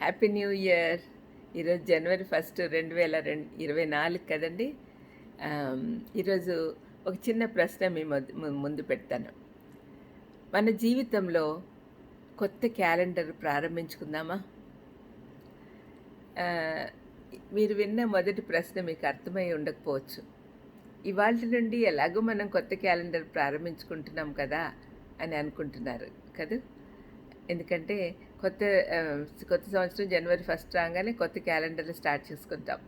Happy new year ఈరోజు జనవరి first రెండు వేల రెండు ఇరవై నాలుగు కదండి? ఈరోజు ఒక చిన్న ప్రశ్న మీ ము- ముందు పెడతాను. మన జీవితంలో కొత్త క్యాలెండర్ ప్రారంభించుకుందామా? మీరు విన్న మొదటి ప్రశ్న మీకు అర్థమై ఉండకపోవచ్చు. ఇవాళ నుండి ఎలాగో మనం కొత్త క్యాలెండర్ ప్రారంభించుకుంటున్నాం కదా అని అనుకుంటున్నారు కదా? ఎందుకంటే కొత్త కొత్త సంవత్సరం జనవరి ఫస్ట్ రాగానే కొత్త క్యాలెండర్ స్టార్ట్ చేసుకుంటాం.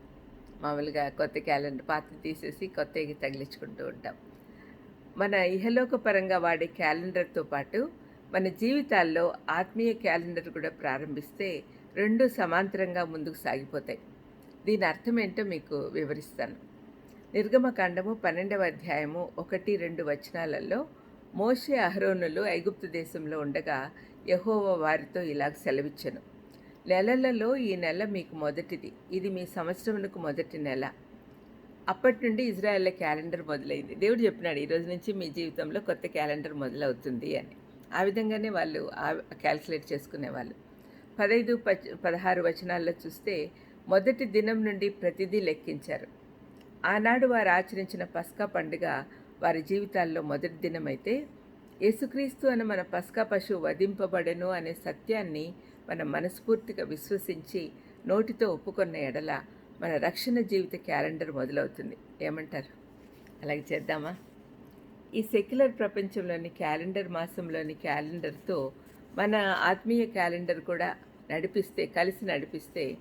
మామూలుగా కొత్త క్యాలెండర్ పాత తీసేసి కొత్తవి తగిలించుకుంటూ ఉంటాం. మన ఇహలోక పరంగా వాడే క్యాలెండర్తో పాటు మన జీవితాల్లో ఆత్మీయ క్యాలెండర్ కూడా ప్రారంభిస్తే రెండు సమాంతరంగా ముందుకు సాగిపోతాయి. దీని అర్థం ఏంటో మీకు వివరిస్తాను. నిర్గమకాండము పన్నెండవ అధ్యాయము ఒకటి రెండు వచనాలలో మోషే అహరోనులు ఐగుప్తు దేశంలో ఉండగా యహోవ వారితో ఇలాగ సెలవిచ్చను. నెలలలో ఈ నెల మీకు మొదటిది. ఇది మీ సంవత్సరమునకు మొదటి నెల. అప్పటి నుండి ఇజ్రాయెల్ల క్యాలెండర్ మొదలైంది. దేవుడు చెప్పినాడు ఈరోజు నుంచి మీ జీవితంలో కొత్త క్యాలెండర్ మొదలవుతుంది అని. ఆ విధంగానే వాళ్ళు క్యాల్కులేట్ చేసుకునేవాళ్ళు పదైదు పచ్ పదహారు వచనాల్లో చూస్తే మొదటి దినం నుండి ప్రతిదీ లెక్కించారు. ఆనాడు వారు ఆచరించిన పస్కా పండుగ వారి జీవితాల్లో మొదటి దినమైతే యేసుక్రీస్తు అనే మన పస్కా పశువు వధింపబడెను అనే సత్యాన్ని మనం మనస్ఫూర్తిగా విశ్వసించి నోటితో ఒప్పుకున్న ఎడల మన రక్షణ జీవిత క్యాలెండర్ మొదలవుతుంది. ఏమంటారు? అలాగే చేద్దామా? ఈ సెక్యులర్ ప్రపంచంలోని క్యాలెండర్ మాసంలోని క్యాలెండర్తో మన ఆత్మీయ క్యాలెండర్ కూడా నడిపిస్తే కలిసి నడిపిస్తే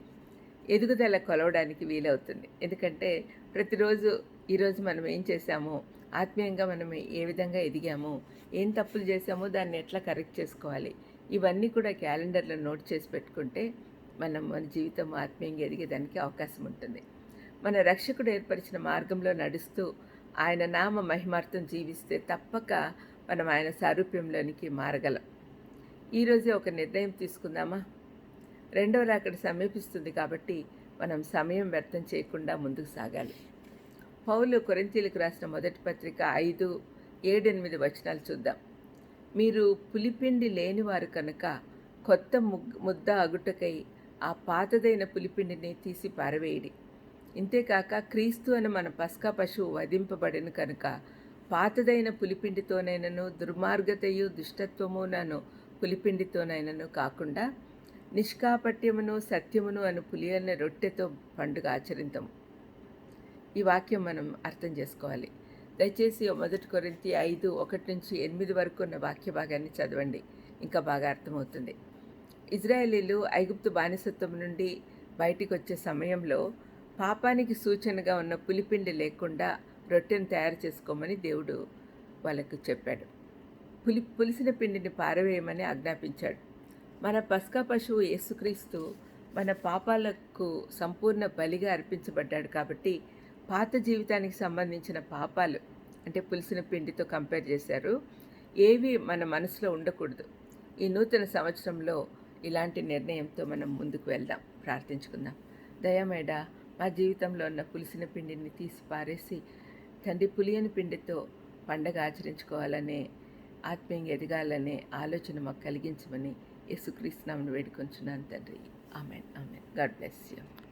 ఎదుగుదల కొలవడానికి వీలవుతుంది. ఎందుకంటే ప్రతిరోజు ఈరోజు మనం ఏం చేశామో? ఆత్మీయంగా మనం ఏ విధంగా ఎదిగామో ఏం తప్పులు చేశామో దాన్ని ఎట్లా కరెక్ట్ చేసుకోవాలి? ఇవన్నీ కూడా క్యాలెండర్లో నోట్ చేసి పెట్టుకుంటే మనం మన జీవితం ఆత్మీయంగా ఎదిగేదానికి అవకాశం ఉంటుంది. మన రక్షకుడు ఏర్పరిచిన మార్గంలో నడుస్తూ ఆయన నామ మహిమార్థం జీవిస్తే తప్పక మనం ఆయన సారూప్యంలోనికి మారగలం. ఈరోజే ఒక నిర్ణయం తీసుకుందామా? రెండవ రాకడ సమీపిస్తుంది కాబట్టి మనం సమయం వ్యర్థం చేయకుండా ముందుకు సాగాలి. పౌలు కొరింతీలకు రాసిన మొదటి పత్రిక ఐదు ఏడెనిమిది వచనాలు చూద్దాం. మీరు పులిపిండి లేనివారు కనుక కొత్త ముగ్ ముద్ద అగుటకై ఆ పాతదైన పులిపిండిని తీసి పారవేయడి. ఇంతేకాక క్రీస్తు అని మన పస్కా పశువు వధింపబడిన కనుక పాతదైన పులిపిండితోనైనను దుర్మార్గతయు దుష్టత్వమునను పులిపిండితోనైనను కాకుండా నిష్కాపట్యమును సత్యమును అను పులియన్న రొట్టెతో పండుగ ఆచరింతము. ఈ వాక్యం మనం అర్థం చేసుకోవాలి. దయచేసి మొదటి కొరింతి ఐదు ఒకటి నుంచి ఎనిమిది వరకు ఉన్న వాక్య భాగాన్ని చదవండి. ఇంకా బాగా అర్థమవుతుంది. ఇజ్రాయేలీలు ఐగుప్తు బానిసత్వం నుండి బయటికి వచ్చే సమయంలో పాపానికి సూచనగా ఉన్న పులిపిండి లేకుండా రొట్టెను తయారు చేసుకోమని దేవుడు వాళ్ళకు చెప్పాడు. పులి పులిసిన పిండిని పారవేయమని ఆజ్ఞాపించాడు. మన పస్కా పశువు యేసుక్రీస్తు మన పాపాలకు సంపూర్ణ బలిగా అర్పించబడ్డాడు కాబట్టి పాత జీవితానికి సంబంధించిన పాపాలు అంటే పులిసిన పిండితో కంపేర్ చేశారు ఏవి మన మనసులో ఉండకూడదు. ఈ నూతన సంవత్సరంలో ఇలాంటి నిర్ణయంతో మనం ముందుకు వెళ్దాం ప్రార్థించుకుందాం. దయమేడ మా జీవితంలో ఉన్న పులిసిన పిండిని తీసి పారేసి తండ్రి పులియని పిండితో పండగ ఆచరించుకోవాలనే ఆత్మీయంగా ఎదగాలనే ఆలోచన మాకు కలిగించమని యేసుక్రీస్తునామని వేడుకొంచున్నాను తండ్రి. Amen amen. God bless you.